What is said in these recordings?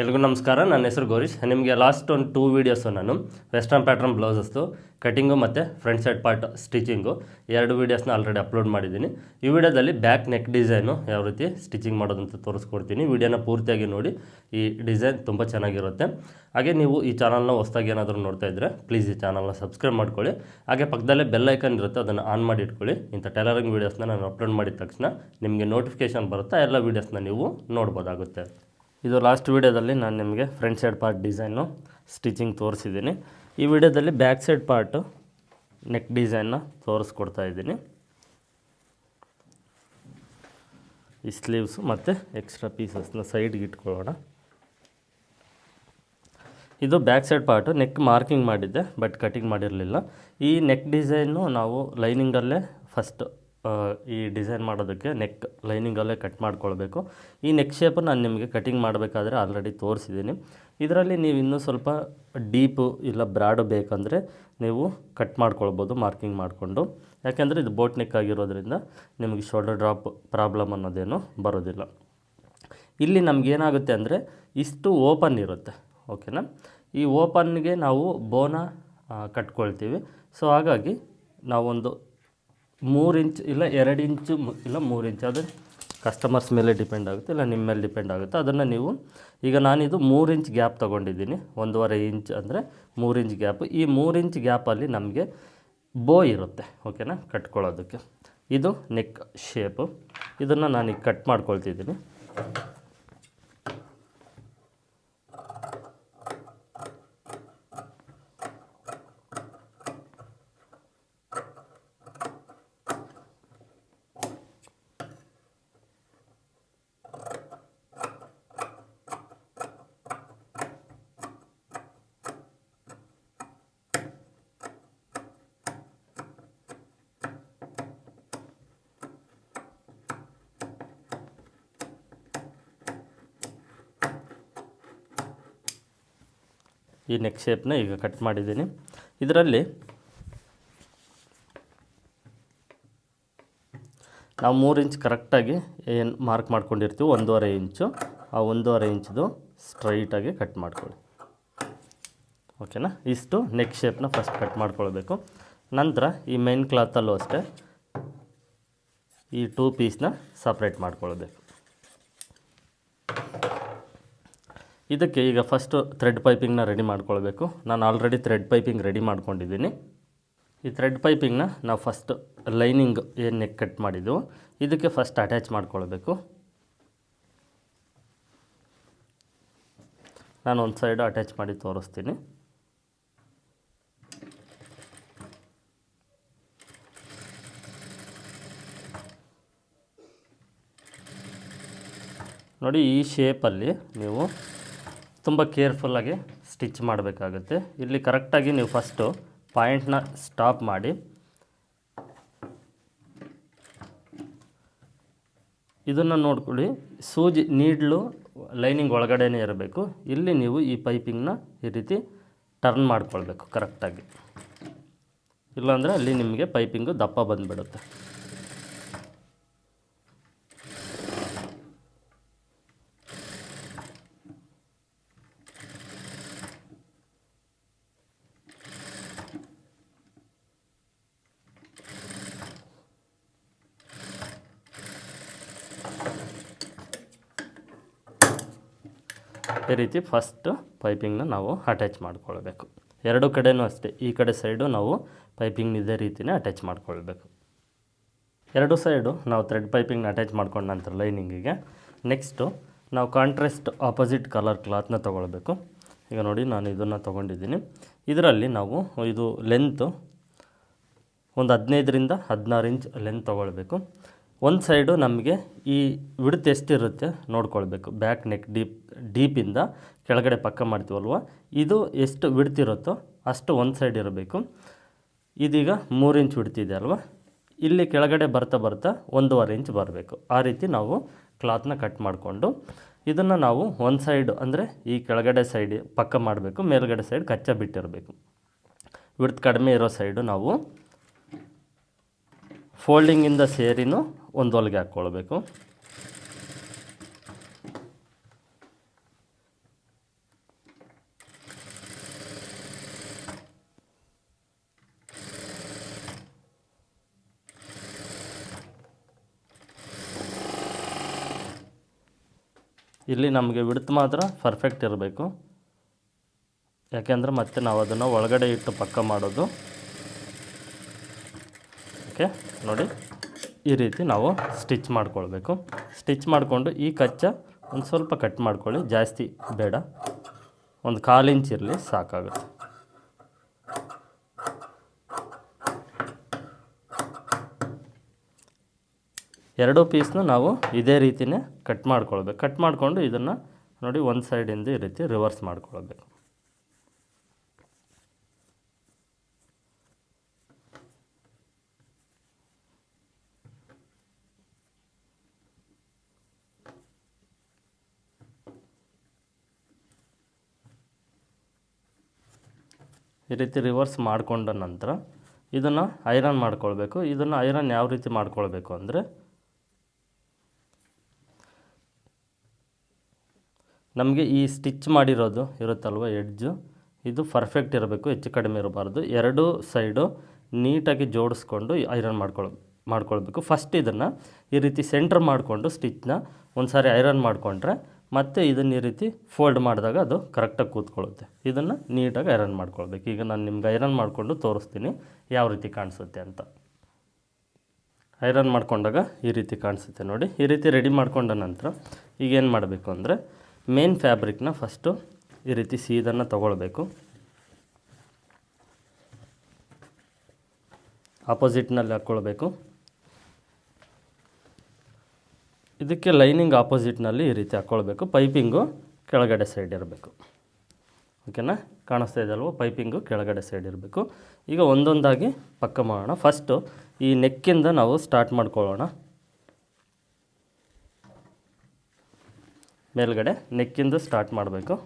ಎಲ್ರಿಗೂ ನಮಸ್ಕಾರ. ನನ್ನ ಹೆಸರು ಗೌರೀಶ್. ನಿಮಗೆ ಲಾಸ್ಟ್ ಒಂದು ಟೂ ವೀಡಿಯೋಸು ನಾನು. ವೆಸ್ಟರ್ನ್ ಪ್ಯಾಟ್ರನ್ ಬ್ಲೌಸಸ್ದು ಕಟಿಂಗು ಮತ್ತು ಫ್ರಂಟ್ ಸೈಡ್ ಪಾರ್ಟ್ ಸ್ಟಿಚಿಂಗು ಎರಡು ವೀಡಿಯೋಸ್ನ ಆಲ್ರೆಡಿ ಅಪ್ಲೋಡ್ ಮಾಡಿದ್ದೀನಿ. ಈ ವಿಡಿಯೋದಲ್ಲಿ ಬ್ಯಾಕ್ ನೆಕ್ ಡಿಸೈನು ಯಾವ ರೀತಿ ಸ್ಟಿಚಿಂಗ್ ಮಾಡೋದಂತ ತೋರಿಸ್ಕೊಡ್ತೀನಿ. ವಿಡಿಯೋನ ಪೂರ್ತಿಯಾಗಿ ನೋಡಿ. ಈ ಡಿಸೈನ್ ತುಂಬ ಚೆನ್ನಾಗಿರುತ್ತೆ. ಹಾಗೆ ನೀವು ಈ ಚಾನಲ್ನ ಹೊಸದಾಗಿ ಏನಾದರೂ ನೋಡ್ತಾ ಇದ್ದರೆ ಪ್ಲೀಸ್ ಈ ಚಾನಲ್ನ ಸಬ್ಸ್ಕ್ರೈಬ್ ಮಾಡ್ಕೊಳ್ಳಿ. ಹಾಗೆ ಪಕ್ಕದಲ್ಲೇ ಬೆಲ್ ಐಕನ್ ಇರುತ್ತೆ, ಅದನ್ನು ಆನ್ ಮಾಡಿ ಇಟ್ಕೊಳ್ಳಿ ಇಂಥ ಟೈಲರಿಂಗ್ ವೀಡಿಯೋಸ್ನ ನಾನು ಅಪ್ಲೋಡ್ ಮಾಡಿದ ತಕ್ಷಣ ನಿಮಗೆ ನೋಟಿಫಿಕೇಶನ್ ಬರುತ್ತೆ, ಎಲ್ಲ ವೀಡಿಯೋಸ್ನ ನೀವು ನೋಡ್ಬೋದಾಗುತ್ತೆ. ಇದು ಲಾಸ್ಟ್ ವೀಡಿಯೋದಲ್ಲಿ ನಾನು ನಿಮಗೆ front side part design stitching ತೋರಿಸಿದ್ದೀನಿ. ಈ ವಿಡಿಯೋದಲ್ಲಿ ಬ್ಯಾಕ್ ಸೈಡ್ ಪಾರ್ಟು ನೆಕ್ ಡಿಸೈನ್ನ ತೋರಿಸ್ಕೊಡ್ತಾ ಇದ್ದೀನಿ. ಈ ಸ್ಲೀವ್ಸು ಮತ್ತು ಎಕ್ಸ್ಟ್ರಾ ಪೀಸಸ್ನ ಸೈಡ್ಗೆ ಇಟ್ಕೊಳ್ಳೋಣ. ಇದು back side part neck marking ಮಾಡಿದ್ದೆ ಬಟ್ ಕಟಿಂಗ್ ಮಾಡಿರಲಿಲ್ಲ. ಈ ನೆಕ್ ಡಿಸೈನು ನಾವು ಲೈನಿಂಗಲ್ಲೇ ಫಸ್ಟ್ ಈ ಡಿಸೈನ್ ಮಾಡೋದಕ್ಕೆ ನೆಕ್ ಲೈನಿಂಗಲ್ಲೇ ಕಟ್ ಮಾಡ್ಕೊಳ್ಬೇಕು. ಈ ನೆಕ್ ಶೇಪು ನಾನು ನಿಮಗೆ ಕಟಿಂಗ್ ಮಾಡಬೇಕಾದ್ರೆ ಆಲ್ರೆಡಿ ತೋರಿಸಿದ್ದೀನಿ. ಇದರಲ್ಲಿ ನೀವು ಇನ್ನೂ ಸ್ವಲ್ಪ ಡೀಪು ಇಲ್ಲ ಬ್ರಾಡು ಬೇಕಂದರೆ ನೀವು ಕಟ್ ಮಾಡ್ಕೊಳ್ಬೋದು ಮಾರ್ಕಿಂಗ್ ಮಾಡಿಕೊಂಡು. ಯಾಕೆಂದರೆ ಇದು ಬೋಟ್ ನೆಕ್ ಆಗಿರೋದ್ರಿಂದ ನಿಮಗೆ ಶೋಲ್ಡರ್ ಡ್ರಾಪ್ ಪ್ರಾಬ್ಲಮ್ ಅನ್ನೋದೇನು ಬರೋದಿಲ್ಲ. ಇಲ್ಲಿ ನಮಗೇನಾಗುತ್ತೆ ಅಂದರೆ ಇಷ್ಟು ಓಪನ್ ಇರುತ್ತೆ ಓಕೆನಾ ಈ ಓಪನ್ಗೆ ನಾವು ಬೋನ ಕಟ್ಕೊಳ್ತೀವಿ ಸೊ ಹಾಗಾಗಿ ನಾವೊಂದು ಮೂರು ಇಂಚ್ ಇಲ್ಲ ಎರಡು ಇಂಚು ಇಲ್ಲ ಮೂರು ಇಂಚ್ ಅದು ಕಸ್ಟಮರ್ಸ್ ಮೇಲೆ ಡಿಪೆಂಡ್ ಆಗುತ್ತೆ, ಇಲ್ಲ ನಿಮ್ಮ ಮೇಲೆ ಡಿಪೆಂಡ್ ಆಗುತ್ತೆ. ಅದನ್ನು ನೀವು, ಈಗ ನಾನಿದು ಮೂರು ಇಂಚ್ ಗ್ಯಾಪ್ ತೊಗೊಂಡಿದ್ದೀನಿ, ಒಂದೂವರೆ ಇಂಚ್ ಅಂದರೆ ಮೂರು ಇಂಚ್ ಗ್ಯಾಪ್ ಈ ಮೂರು ಇಂಚ್ ಗ್ಯಾಪಲ್ಲಿ ನಮಗೆ ಬೋ ಇರುತ್ತೆ ಓಕೆನಾ ಕಟ್ಕೊಳ್ಳೋದಕ್ಕೆ. ಇದು ನೆಕ್ ಶೇಪು ಇದನ್ನು ನಾನೀಗ ಕಟ್ ಮಾಡ್ಕೊಳ್ತಿದ್ದೀನಿ. ಈ ನೆಕ್ ಶೇಪ್ನ ಈಗ ಕಟ್ ಮಾಡಿದ್ದೀನಿ. ಇದರಲ್ಲಿ ನಾವು ಮೂರು ಇಂಚ್ ಕರೆಕ್ಟಾಗಿ ಏನು ಮಾರ್ಕ್ ಮಾಡ್ಕೊಂಡಿರ್ತೀವಿ ಒಂದೂವರೆ ಇಂಚು ಆ ಒಂದೂವರೆ ಇಂಚ್ದು ಸ್ಟ್ರೈಟಾಗಿ ಕಟ್ ಮಾಡ್ಕೊಳ್ಳಿ. ಓಕೆನಾ ಇಷ್ಟು ನೆಕ್ ಶೇಪ್ನ ಫಸ್ಟ್ ಕಟ್ ಮಾಡ್ಕೊಳ್ಬೇಕು. ನಂತರ ಈ ಮೈನ್ ಕ್ಲಾತಲ್ಲೂ ಅಷ್ಟೇ ಈ ಟೂ ಪೀಸ್ನ ಸಪ್ರೇಟ್ ಮಾಡ್ಕೊಳ್ಬೇಕು. ಇದಕ್ಕೆ ಈಗ ಫಸ್ಟು ಥ್ರೆಡ್ ಪೈಪಿಂಗ್ನ ರೆಡಿ ಮಾಡ್ಕೊಳ್ಬೇಕು. ನಾನು ಆಲ್ರೆಡಿ ಥ್ರೆಡ್ ಪೈಪಿಂಗ್ ರೆಡಿ ಮಾಡ್ಕೊಂಡಿದ್ದೀನಿ. ಈ ಥ್ರೆಡ್ ಪೈಪಿಂಗ್ನ ನಾವು ಫಸ್ಟ್ ಲೈನಿಂಗ್ ಏನು ನೆಕ್ ಕಟ್ ಮಾಡಿದ್ದು. ಇದಕ್ಕೆ ಫಸ್ಟ್ ಅಟ್ಯಾಚ್ ಮಾಡ್ಕೊಳ್ಬೇಕು. ನಾನು ಒಂದು ಸೈಡು ಅಟ್ಯಾಚ್ ಮಾಡಿ ತೋರಿಸ್ತೀನಿ. ನೋಡಿ ಈ ಶೇಪಲ್ಲಿ ನೀವು ತುಂಬ ಕೇರ್ಫುಲ್ಲಾಗಿ ಸ್ಟಿಚ್ ಮಾಡಬೇಕಾಗುತ್ತೆ. ಇಲ್ಲಿ ಕರೆಕ್ಟಾಗಿ ನೀವು ಫಸ್ಟು ಪಾಯಿಂಟ್ನ ಸ್ಟಾಪ್ ಮಾಡಿ. ಇದನ್ನು ನೋಡ್ಕೊಳ್ಳಿ. ಸೂಜಿ, ನೀಡ್ಲು ಲೈನಿಂಗ್ ಒಳಗಡೆನೇ ಇರಬೇಕು. ಇಲ್ಲಿ ನೀವು ಈ ಪೈಪಿಂಗ್ನ ಈ ರೀತಿ ಟರ್ನ್ ಮಾಡ್ಕೊಳ್ಬೇಕು ಕರೆಕ್ಟಾಗಿ ಇಲ್ಲಾಂದರೆ ಅಲ್ಲಿ ನಿಮಗೆ ಪೈಪಿಂಗು ದಪ್ಪ ಬಂದುಬಿಡುತ್ತೆ. ಈ ರೀತಿ ಫಸ್ಟ್ ಪೈಪಿಂಗ್ನ ನಾವು ಅಟ್ಯಾಚ್ ಮಾಡ್ಕೊಳ್ಬೇಕು. ಎರಡು ಕಡೆಯೂ ಅಷ್ಟೇ, ಈ ಕಡೆ ಸೈಡು ನಾವು ಪೈಪಿಂಗ್ ಇದೇ ರೀತಿಯೇ ಅಟ್ಯಾಚ್ ಮಾಡ್ಕೊಳ್ಬೇಕು. ಎರಡು ಸೈಡು ನಾವು ಥ್ರೆಡ್ ಪೈಪಿಂಗ್ನ ಅಟ್ಯಾಚ್ ಮಾಡ್ಕೊಂಡ ನಂತರ ಲೈನಿಂಗಿಗೆ ನೆಕ್ಸ್ಟು ನಾವು ಕಾಂಟ್ರಾಸ್ಟ್ ಆಪೋಸಿಟ್ ಕಲರ್ ಕ್ಲಾತ್ನ ತೊಗೊಳ್ಬೇಕು. ಈಗ ನೋಡಿ ನಾನು ಇದನ್ನು ತೊಗೊಂಡಿದ್ದೀನಿ. ಇದರಲ್ಲಿ ನಾವು ಇದು ಲೆಂತು ಒಂದು ಹದಿನೈದರಿಂದ ಹದಿನಾರು ಇಂಚ್ ಲೆಂತ್ ತೊಗೊಳ್ಬೇಕು. ಒಂದು ಸೈಡು ನಮಗೆ ಈ ವಿಡ್ತ್ ಎಷ್ಟಿರುತ್ತೆ ನೋಡ್ಕೊಳ್ಬೇಕು. ಬ್ಯಾಕ್, ನೆಕ್, ಡೀಪ್, ಡೀಪಿಂದ ಕೆಳಗಡೆ ಪಕ್ಕ ಮಾಡ್ತೀವಲ್ವ? ಇದು ಎಷ್ಟು ವಿಡ್ತ್ ಇರುತ್ತೋ ಅಷ್ಟು ಒಂದು ಸೈಡ್ ಇರಬೇಕು. ಇದೀಗ ಮೂರು ಇಂಚ್ ವಿಡ್ತಿದೆ ಅಲ್ವಾ? ಇಲ್ಲಿ ಕೆಳಗಡೆ ಬರ್ತಾ ಬರ್ತಾ ಒಂದೂವರೆ ಇಂಚ್ ಬರಬೇಕು. ಆ ರೀತಿ ನಾವು ಕ್ಲಾತ್ನ ಕಟ್ ಮಾಡಿಕೊಂಡು ಇದನ್ನು ನಾವು ಒಂದು ಸೈಡ್ ಅಂದರೆ ಈ ಕೆಳಗಡೆ ಸೈಡ್ ಪಕ್ಕ ಮಾಡಬೇಕು, ಮೇಲ್ಗಡೆ ಸೈಡ್ ಕಚ್ಚಾ ಬಿಟ್ಟಿರಬೇಕು. ವಿಡ್ತ್ ಕಡಿಮೆ ಇರೋ ಸೈಡು ನಾವು ಫೋಲ್ಡಿಂಗಿಂದ ಸೇರಿನೂ ಒಂದು ಹೊಲಿಗೆ ಹಾಕ್ಕೊಳ್ಬೇಕು. ಇಲ್ಲಿ ನಮಗೆ ವಿಡ್ತ್ ಮಾತ್ರ ಪರ್ಫೆಕ್ಟ್ ಇರಬೇಕು. ಯಾಕೆಂದರೆ ಮತ್ತೆ ನಾವು ಅದನ್ನು ಒಳಗಡೆ ಇಟ್ಟು ಪಕ್ಕ ಮಾಡೋದು. ಓಕೆ ನೋಡಿ. ಈ ರೀತಿ ನಾವು ಸ್ಟಿಚ್ ಮಾಡ್ಕೊಳ್ಬೇಕು. ಸ್ಟಿಚ್ ಮಾಡಿಕೊಂಡು ಈ ಕಚ್ಚ ಒಂದು ಸ್ವಲ್ಪ ಕಟ್ ಮಾಡ್ಕೊಳ್ಳಿ. ಜಾಸ್ತಿ ಬೇಡ. ಒಂದು ಕಾಲು ಇಂಚ್ ಇರಲಿ ಸಾಕಾಗುತ್ತೆ. ಎರಡೂ ಪೀಸ್ನ ನಾವು ಇದೇ ರೀತಿಯೇ ಕಟ್ ಮಾಡ್ಕೊಳ್ಬೇಕು. ಕಟ್ ಮಾಡಿಕೊಂಡು ಇದನ್ನು ನೋಡಿ ಒಂದು ಸೈಡಿಂದ ಈ ರೀತಿ ರಿವರ್ಸ್ ಮಾಡ್ಕೊಳ್ಬೇಕು. ಈ ರೀತಿ ರಿವರ್ಸ್ ಮಾಡಿಕೊಂಡ ನಂತರ ಇದನ್ನು ಐರನ್ ಮಾಡ್ಕೊಳ್ಬೇಕು. ಇದನ್ನು ಐರನ್ ಯಾವ ರೀತಿ ಮಾಡ್ಕೊಳ್ಬೇಕು ಅಂದರೆ ನಮಗೆ ಈ ಸ್ಟಿಚ್ ಮಾಡಿರೋದು ಇರುತ್ತಲ್ವ ಎಡ್ಜು ಇದು ಪರ್ಫೆಕ್ಟ್ ಇರಬೇಕು, ಹೆಚ್ಚು ಕಡಿಮೆ ಇರಬಾರ್ದು. ಎರಡು ಸೈಡು ನೀಟಾಗಿ ಜೋಡಿಸ್ಕೊಂಡು ಐರನ್ ಮಾಡ್ಕೊಳ್, ಮಾಡ್ಕೊಳ್ಬೇಕು. ಫಸ್ಟ್ ಇದನ್ನು ಈ ರೀತಿ ಸೆಂಟ್ರ್ ಮಾಡಿಕೊಂಡು ಸ್ಟಿಚ್ನ ಒಂದು ಸಾರಿ ಐರನ್ ಮಾಡಿಕೊಂಡ್ರೆ ಮತ್ತೆ ಇದನ್ನು ಈ ರೀತಿ ಫೋಲ್ಡ್ ಮಾಡಿದಾಗ ಅದು ಕರೆಕ್ಟಾಗಿ ಕೂತ್ಕೊಳ್ಳುತ್ತೆ. ಇದನ್ನು ನೀಟಾಗಿ ಐರನ್ ಮಾಡ್ಕೊಳ್ಬೇಕು. ಈಗ ನಾನು ನಿಮ್ಗೆ ಐರನ್ ಮಾಡಿಕೊಂಡು ತೋರಿಸ್ತೀನಿ ಯಾವ ರೀತಿ ಕಾಣಿಸುತ್ತೆ ಅಂತ. ಐರನ್ ಮಾಡ್ಕೊಂಡಾಗ ಈ ರೀತಿ ಕಾಣಿಸುತ್ತೆ ನೋಡಿ. ಈ ರೀತಿ ರೆಡಿ ಮಾಡ್ಕೊಂಡ ನಂತರ ಈಗ ಏನು ಮಾಡಬೇಕು ಅಂದರೆ ಮೇನ್ ಫ್ಯಾಬ್ರಿಕ್ನ ಫಸ್ಟು ಈ ರೀತಿ ಸೀದನ್ನು ತಗೊಳ್ಬೇಕು. ಆಪೋಸಿಟ್ನಲ್ಲಿ ಹಾಕ್ಕೊಳ್ಬೇಕು ಇದಕ್ಕೆ ಲೈನಿಂಗ್ ಆಪೋಸಿಟ್ನಲ್ಲಿ ಈ ರೀತಿ ಹಾಕ್ಕೊಳ್ಬೇಕು ಪೈಪಿಂಗು ಕೆಳಗಡೆ ಸೈಡ್ ಇರಬೇಕು. ಓಕೆನಾ ಕಾಣಿಸ್ತಾ ಇದೆ ಅಲ್ವ? ಪೈಪಿಂಗು ಕೆಳಗಡೆ ಸೈಡ್ ಇರಬೇಕು. ಈಗ ಒಂದೊಂದಾಗಿ ಪಕ್ಕ ಮಾಡೋಣ. ಫಸ್ಟು ಈ ನೆಕ್ಕಿಂದ ನಾವು ಸ್ಟಾರ್ಟ್ ಮಾಡ್ಕೊಳ್ಳೋಣ. ಮೇಲ್ಗಡೆ ನೆಕ್ಕಿಂದ ಸ್ಟಾರ್ಟ್ ಮಾಡಬೇಕು.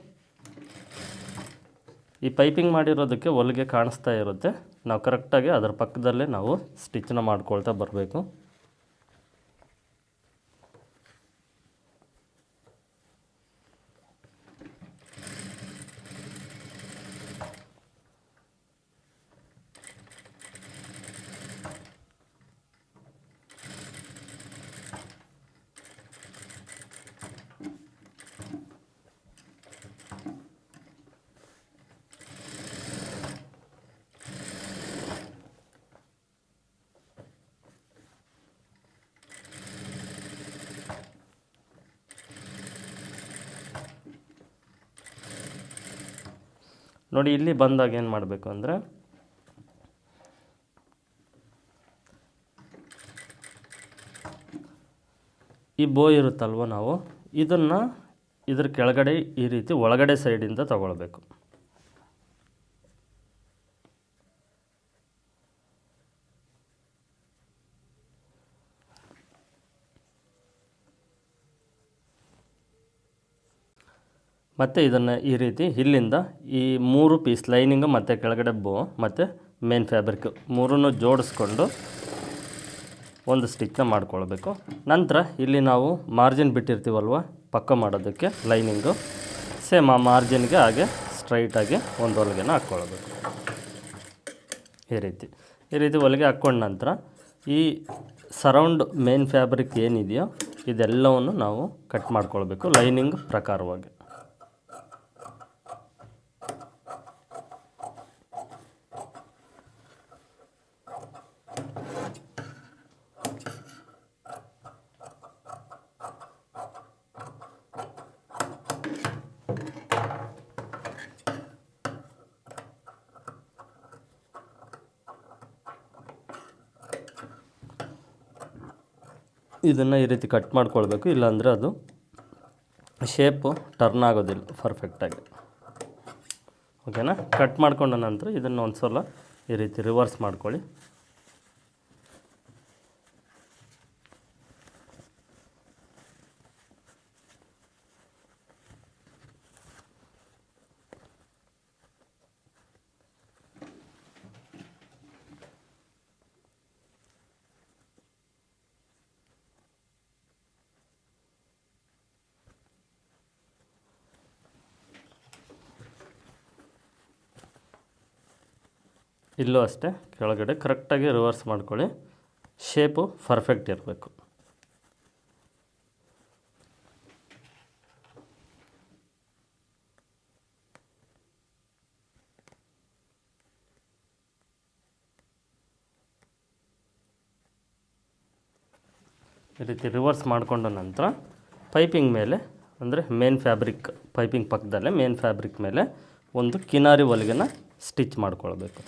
ಈ ಪೈಪಿಂಗ್ ಮಾಡಿರೋದಕ್ಕೆ ಹೊಲಿಗೆ ಕಾಣಿಸ್ತಾ ಇರುತ್ತೆ. ನಾವು ಕರೆಕ್ಟಾಗಿ ಅದರ ಪಕ್ಕದಲ್ಲೇ ನಾವು ಸ್ಟಿಚ್ನ ಮಾಡ್ಕೊಳ್ತಾ ಬರಬೇಕು. ನೋಡಿ, ಇಲ್ಲಿ ಬಂದಾಗ ಏನು ಮಾಡಬೇಕು ಅಂದರೆ, ಈ ಬೋ ಇರುತ್ತಲ್ವ ನಾವು, ಇದನ್ನು ಇದ್ರ ಕೆಳಗಡೆ ಈ ರೀತಿ ಒಳಗಡೆ ಸೈಡಿಂದ ತಗೊಳ್ಬೇಕು. ಮತ್ತು ಇದನ್ನು ಈ ರೀತಿ ಇಲ್ಲಿಂದ ಈ ಮೂರು ಪೀಸ್ ಲೈನಿಂಗು ಮತ್ತು ಕೆಳಗಡೆ ಬೋ ಮತ್ತು ಮೇನ್ ಫ್ಯಾಬ್ರಿಕ್ ಮೂರನ್ನು ಜೋಡಿಸ್ಕೊಂಡು ಒಂದು ಸ್ಟಿಚ್ನ ಮಾಡ್ಕೊಳ್ಬೇಕು. ನಂತರ ಇಲ್ಲಿ ನಾವು ಮಾರ್ಜಿನ್ ಬಿಟ್ಟಿರ್ತೀವಲ್ವ, ಪಕ್ಕ ಮಾಡೋದಕ್ಕೆ ಲೈನಿಂಗು ಸೇಮ್ ಆ ಮಾರ್ಜಿನ್ಗೆ ಹಾಗೆ ಸ್ಟ್ರೈಟಾಗಿ ಒಂದು ಹೊಲಿಗೆನ ಹಾಕ್ಕೊಳ್ಬೇಕು. ಈ ರೀತಿ. ಈ ರೀತಿ ಹೊಲಿಗೆ ಹಾಕ್ಕೊಂಡ ನಂತರ ಈ ಸರೌಂಡ್ ಮೇನ್ ಫ್ಯಾಬ್ರಿಕ್ ಏನಿದೆಯೋ ಇದೆಲ್ಲವನ್ನು ನಾವು ಕಟ್ ಮಾಡ್ಕೊಳ್ಬೇಕು ಲೈನಿಂಗ್ ಪ್ರಕಾರವಾಗಿ. ಇದನ್ನು ಈ ರೀತಿ ಕಟ್ ಮಾಡ್ಕೊಳ್ಬೇಕು. ಇಲ್ಲಾಂದರೆ ಅದು ಶೇಪು ಟರ್ನ್ ಆಗೋದಿಲ್ಲ ಪರ್ಫೆಕ್ಟಾಗಿ ಓಕೆನಾ ಕಟ್ ಮಾಡ್ಕೊಂಡ ನಂತರ ಇದನ್ನು ಒಂದು ಸಲ ಈ ರೀತಿ ರಿವರ್ಸ್ ಮಾಡ್ಕೊಳ್ಳಿ. ಇಲ್ಲೂ ಅಷ್ಟೇ, ಕೆಳಗಡೆ ಕರೆಕ್ಟಾಗಿ ರಿವರ್ಸ್ ಮಾಡ್ಕೊಳ್ಳಿ. ಶೇಪು ಪರ್ಫೆಕ್ಟ್ ಇರಬೇಕು. ಈ ರೀತಿ ರಿವರ್ಸ್ ಮಾಡಿಕೊಂಡ ನಂತರ ಪೈಪಿಂಗ್ ಮೇಲೆ, ಅಂದರೆ ಮೇನ್ ಫ್ಯಾಬ್ರಿಕ್ ಪೈಪಿಂಗ್ ಪಕ್ಕದಲ್ಲೇ ಮೇನ್ ಫ್ಯಾಬ್ರಿಕ್ ಮೇಲೆ ಒಂದು ಕಿನಾರಿ ಹೊಲಿಗೆನ ಸ್ಟಿಚ್ ಮಾಡ್ಕೊಳ್ಬೇಕು.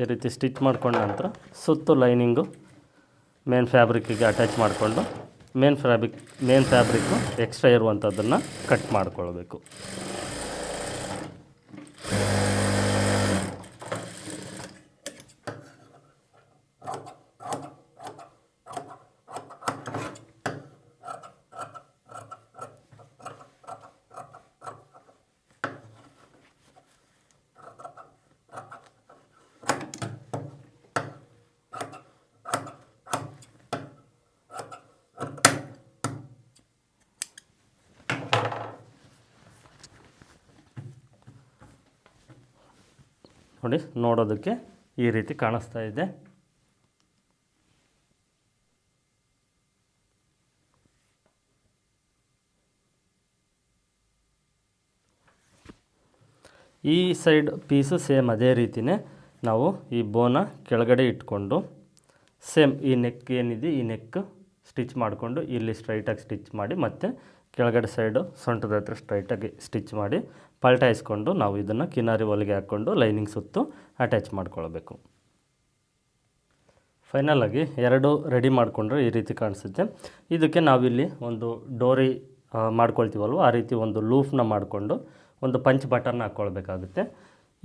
ಈ ರೀತಿ ಸ್ಟಿಚ್ ಮಾಡ್ಕೊಂಡ ನಂತರ ಸುತ್ತು ಲೈನಿಂಗು ಮೇನ್ ಫ್ಯಾಬ್ರಿಕ್ಕಿಗೆ ಅಟ್ಯಾಚ್ ಮಾಡಿಕೊಂಡು main fabric, main fabric extra ಇರುವಂಥದ್ದನ್ನು ಕಟ್ ಮಾಡ್ಕೊಳ್ಬೇಕು. ನೋಡಿ, ನೋಡೋದಕ್ಕೆ ಈ ರೀತಿ ಕಾಣಿಸ್ತಾ ಇದೆ. ಈ ಸೈಡ್ ಪೀಸು ಸೇಮ್ ಅದೇ ರೀತಿಯೇ ನಾವು ಈ ಬೋನ ಕೆಳಗಡೆ ಇಟ್ಕೊಂಡು ಸೇಮ್ ಈ ನೆಕ್ ಏನಿದೆ, ಈ ನೆಕ್ ಸ್ಟಿಚ್ ಮಾಡಿಕೊಂಡು ಇಲ್ಲಿ ಸ್ಟ್ರೈಟಾಗಿ ಸ್ಟಿಚ್ ಮಾಡಿ ಮತ್ತು ಕೆಳಗಡೆ ಸೈಡು ಸೊಂಟದ ಹತ್ರ ಸ್ಟ್ರೈಟಾಗಿ ಸ್ಟಿಚ್ ಮಾಡಿ ಪಲ್ಟಾಯಿಸ್ಕೊಂಡು ನಾವು ಇದನ್ನು ಕಿನಾರಿ ಹೊಲಿಗೆ ಹಾಕ್ಕೊಂಡು ಲೈನಿಂಗ್ ಸುತ್ತು ಅಟ್ಯಾಚ್ ಮಾಡ್ಕೊಳ್ಬೇಕು. ಫೈನಲಾಗಿ ಎರಡು ರೆಡಿ ಮಾಡಿಕೊಂಡ್ರೆ ಈ ರೀತಿ ಕಾಣಿಸುತ್ತೆ. ಇದಕ್ಕೆ ನಾವಿಲ್ಲಿ ಒಂದು ಡೋರಿ ಮಾಡ್ಕೊಳ್ತೀವಲ್ವ? ಆ ರೀತಿ ಒಂದು ಲೂಫ್ನ ಮಾಡಿಕೊಂಡು ಒಂದು ಪಂಚ್ ಬಟನ್ ಹಾಕ್ಕೊಳ್ಬೇಕಾಗುತ್ತೆ.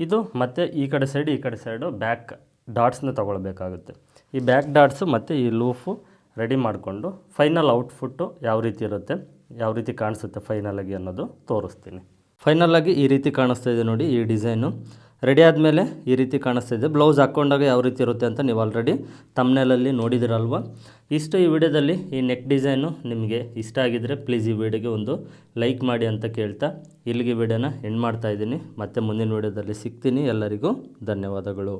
ಇದು ಮತ್ತು ಈ ಕಡೆ ಸೈಡ್, ಈ ಕಡೆ ಸೈಡು ಬ್ಯಾಕ್ ಡಾಟ್ಸ್ನ ತೊಗೊಳ್ಬೇಕಾಗುತ್ತೆ. ಈ ಬ್ಯಾಕ್ ಡಾಟ್ಸು ಮತ್ತು ಈ ಲೂಫು ರೆಡಿ ಮಾಡಿಕೊಂಡು ಫೈನಲ್ ಔಟ್ಫುಟ್ಟು ಯಾವ ರೀತಿ ಇರುತ್ತೆ, ಯಾವ ರೀತಿ ಕಾಣಿಸುತ್ತೆ ಫೈನಲಾಗಿ ಅನ್ನೋದು ತೋರಿಸ್ತೀನಿ. ಫೈನಲಾಗಿ ಈ ರೀತಿ ಕಾಣಿಸ್ತಾ ಇದೆ ನೋಡಿ ಈ ಡಿಸೈನು ರೆಡಿ ಆದಮೇಲೆ ಈ ರೀತಿ ಕಾಣಿಸ್ತಾ ಇದೆ. ಬ್ಲೌಸ್ ಹಾಕ್ಕೊಂಡಾಗ ಯಾವ ರೀತಿ ಇರುತ್ತೆ ಅಂತ ನೀವು ಆಲ್ರೆಡಿ ತಮ್ನೇಲಲ್ಲಿ ನೋಡಿದಿರಲ್ವ? ಇಷ್ಟು ಈ ವಿಡಿಯೋದಲ್ಲಿ ಈ ನೆಕ್ ಡಿಸೈನು ನಿಮಗೆ ಇಷ್ಟ ಆಗಿದ್ದರೆ ಪ್ಲೀಸ್ ಈ ವಿಡಿಯೋಗೆ ಒಂದು ಲೈಕ್ ಮಾಡಿ ಅಂತ ಕೇಳ್ತಾ ಇಲ್ಲಿಗೆ ವಿಡಿಯೋನ ಎಂಡ್ ಮಾಡ್ತಾ ಇದ್ದೀನಿ. ಮತ್ತೆ ಮುಂದಿನ ವಿಡಿಯೋದಲ್ಲಿ ಸಿಗ್ತೀನಿ. ಎಲ್ಲರಿಗೂ ಧನ್ಯವಾದಗಳು.